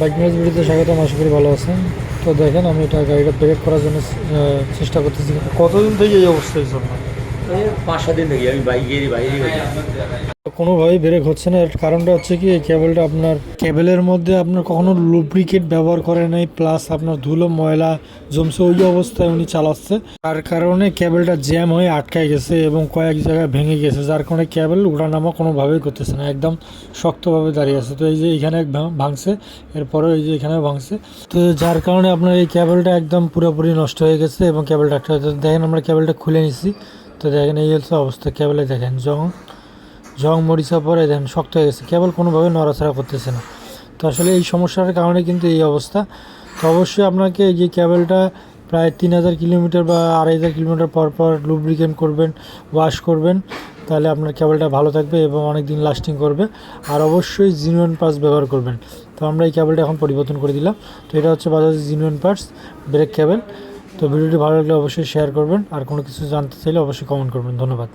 Bike news ভিডিওতে স্বাগতম, আশা করি ভালো আছেন। তো দেখেন, আমি এটা গাড়িটা ব্রেক করার জন্য চেষ্টা করতেছি। কতদিন থেকে এই অবস্থায় জন্য পাঁচ সাত কোনোভাবেই ব্রেক হচ্ছে না। এর কারণটা হচ্ছে কি, এই কেবলটা আপনার কেবলের মধ্যে আপনার কখনো লুব্রিকেট ব্যবহার করে নাই প্লাস আপনার ধুলো, ময়লা জমছে, ওই অবস্থায় উনি চালাচ্ছে। তার কারণে কেবলটা জ্যাম হয়ে আটকায় গেছে এবং কয়েক জায়গায় ভেঙে গেছে, যার কারণে কেবল উঠানামা কোনোভাবেই করতেছে না। একদম শক্তভাবে দাঁড়িয়ে আছে। তো এই যে এখানে ভাঙছে, এরপরেও এই যে এখানে ভাঙছে। তো যার কারণে আপনার এই কেবলটা একদম পুরোপুরি নষ্ট হয়ে গেছে এবং কেবলটা একটা দেখেন আমরা কেবলটা খুলে নিছি। তো দেখেন, এই হচ্ছে অবস্থা কেবলে দেখেন, জং জং মরিচা পরে দেখেন, শক্ত হয়ে গেছে, কেবল কোনোভাবে নড়াচড়া করতেছে না। তো আসলে এই সমস্যার কারণে কিন্তু এই অবস্থা। তো অবশ্যই আপনাকে এই যে কেবলটা প্রায় তিন হাজার কিলোমিটার বা আড়াই হাজার কিলোমিটার পর পর লুব্রিকেন্ট করবেন ওয়াশ করবেন, তাহলে আপনার কেবলটা ভালো থাকবে এবং অনেক দিন লাস্টিং করবে। আর অবশ্যই জিনুয়ান পার্টস ব্যবহার করবেন। তো আমরা এই কেবলটা এখন পরিবর্তন করে দিলাম। তো এটা হচ্ছে Bajaj genuine parts brake cable তো ভিডিওটি ভালো লাগলে অবশ্যই শেয়ার করবেন। আর কোনো কিছু জানতে চাইলে অবশ্যই কমেন্ট করবেন। ধন্যবাদ।